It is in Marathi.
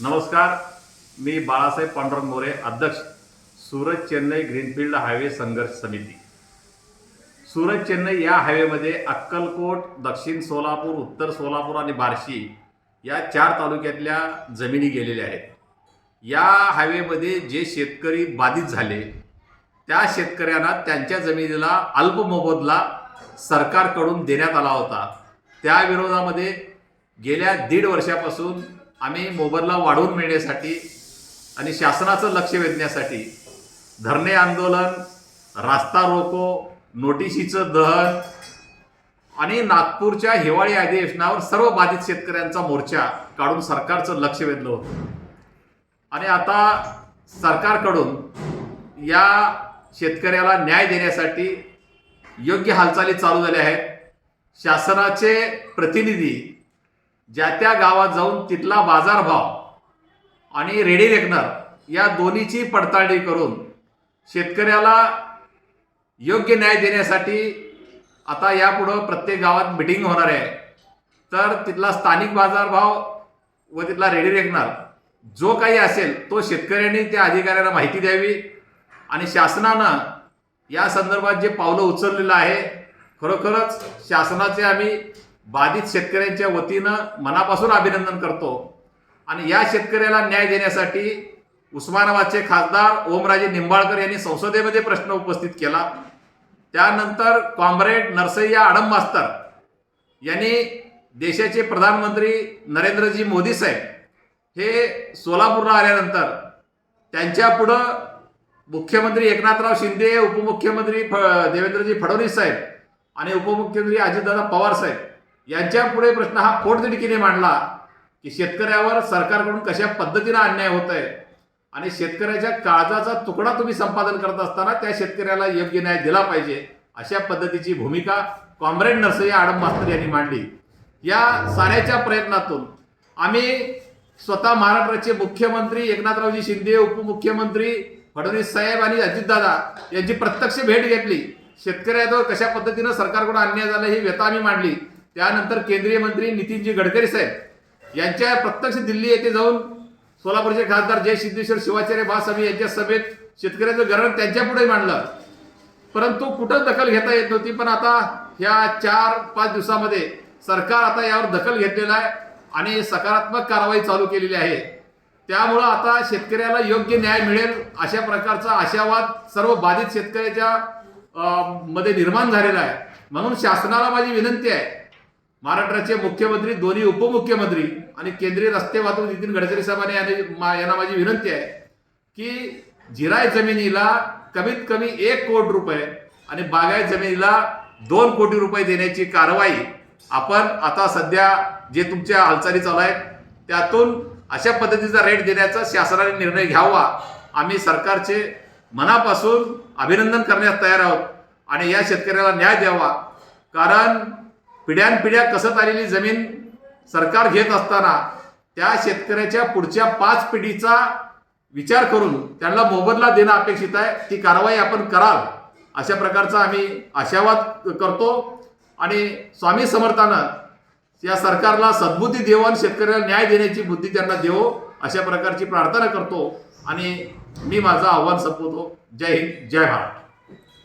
नमस्कार मी बाळासाहेब पांडुरंग मोरे अध्यक्ष सुरत चेन्नई ग्रीनफील्ड हायवे संघर्ष समिती. सुरत चेन्नई या हायवेमध्ये अक्कलकोट दक्षिण सोलापूर उत्तर सोलापूर आणि बार्शी या चार तालुक्यातल्या जमिनी गेलेल्या आहेत. या हायवेमध्ये जे शेतकरी बाधित झाले त्या शेतकऱ्यांना त्यांच्या जमिनीला अल्प मोबदला सरकारकडून देण्यात आला होता. त्या विरोधामध्ये गेल्या दीड वर्षापासून आम्ही मोबदला वाढवून मिळण्यासाठी आणि शासनाचं लक्ष वेधण्यासाठी धरणे आंदोलन रास्ता रोको नोटिशीचं दहन आणि नागपूरच्या हिवाळी अधिवेशनावर सर्व बाधित शेतकऱ्यांचा मोर्चा काढून सरकारचं लक्ष वेधलं होतं. आणि आता सरकारकडून या शेतकऱ्याला न्याय देण्यासाठी योग्य हालचाली चालू झाल्या आहेत. शासनाचे प्रतिनिधी ज्या त्या गावात जाऊन तिथला बाजारभाव आणि रेडी रेकनर या दोन्हीची पडताळणी करून शेतकऱ्याला योग्य न्याय देण्यासाठी आता यापुढं प्रत्येक गावात मिटिंग होणार आहे. तर तिथला स्थानिक बाजारभाव व तिथला रेडी रेकनर जो काही असेल तो शेतकऱ्यांनी त्या अधिकाऱ्यांना माहिती द्यावी आणि शासनानं या संदर्भात जे पावलं उचललेलं आहे खरोखरच शासनाचे आम्ही बाधित शेतकऱ्यांच्या वतीनं मनापासून अभिनंदन करतो. आणि या शेतकऱ्याला न्याय देण्यासाठी उस्मानाबादचे खासदार ओमराजे निंबाळकर यांनी संसदेमध्ये प्रश्न उपस्थित केला. त्यानंतर कॉम्रेड नरसय्या आडम मास्तर यांनी देशाचे प्रधानमंत्री नरेंद्रजी मोदी साहेब हे सोलापूरला आल्यानंतर त्यांच्या पुढं मुख्यमंत्री एकनाथराव शिंदे उपमुख्यमंत्री फ- देवेंद्रजी फडणवीस साहेब आणि उपमुख्यमंत्री अजितदादा पवार साहेब यांच्या पुढे प्रश्न हा पोटतिडकीने मांडला की शेतकऱ्यावर सरकारकडून कशा पद्धतीनं अन्याय होत आहे आणि शेतकऱ्याच्या काळजाचा तुकडा तुम्ही संपादन करत असताना त्या शेतकऱ्याला योग्य न्याय दिला पाहिजे अशा पद्धतीची भूमिका कॉम्रेड नरसय्या आडम मास्तर यांनी मांडली. या साऱ्याच्या प्रयत्नातून आम्ही स्वतः महाराष्ट्राचे मुख्यमंत्री एकनाथरावजी शिंदे उपमुख्यमंत्री फडणवीस साहेब आणि अजितदादा यांची प्रत्यक्ष भेट घेतली. शेतकऱ्याजवळ कशा पद्धतीनं सरकारकडून अन्याय झाला ही व्यथा आम्ही मांडली. त्यानंतर केंद्रीय मंत्री नितीनजी गडकरी साहेब यांच्या प्रत्यक्ष दिल्ली येथे जाऊन सोलापूरचे खासदार जय सिद्धेश्वर शिवाचार्य महासभे यांच्या सभेत शेतकऱ्याचं गरण त्यांच्या पुढे मांडलं. परंतु कुठं दखल घेता येत नव्हती पण आता ह्या चार पाच दिवसामध्ये सरकार आता यावर दखल घेतलेला आहे आणि सकारात्मक कारवाई चालू केलेली आहे. त्यामुळं आता शेतकऱ्याला योग्य न्याय मिळेल अशा प्रकारचा आशावाद सर्व बाधित शेतकऱ्याच्या मध्ये निर्माण झालेला आहे. म्हणून शासनाला माझी विनंती आहे महाराष्ट्राचे मुख्यमंत्री दोन्ही उपमुख्यमंत्री आणि केंद्रीय रस्ते वाहतूक नितीन गडकरी साहेबांनी यांनी- यांना माझी विनंती आहे की जिराय जमिनीला कमीत कमी एक कोटी रुपये आणि बागाय जमिनीला दोन कोटी रुपये देण्याची कारवाई आपण आता सध्या जे तुमच्या हालचाली चालू आहेत त्यातून अशा पद्धतीचा रेट देण्याचा शासनाने निर्णय घ्यावा. आम्ही सरकारचे मनापासून अभिनंदन करण्यास तयार आहोत आणि या शेतकऱ्याला न्याय द्यावा. कारण पिढ्यानपिढ्या कसत आलेली जमीन सरकार घेत असताना त्या शेतकऱ्याच्या पुढच्या पाच पिढीचा विचार करून त्यांना मोबदला देणं अपेक्षित आहे. ती कारवाई आपण कराल अशा प्रकारचा आम्ही आशावाद करतो. आणि स्वामी समर्थानं या सरकारला सद्बुद्धी देऊ आणि शेतकऱ्याला न्याय देण्याची बुद्धी त्यांना देवो अशा प्रकारची प्रार्थना करतो. आणि मी माझं आव्हान संपवतो. जय हिंद जय भारत.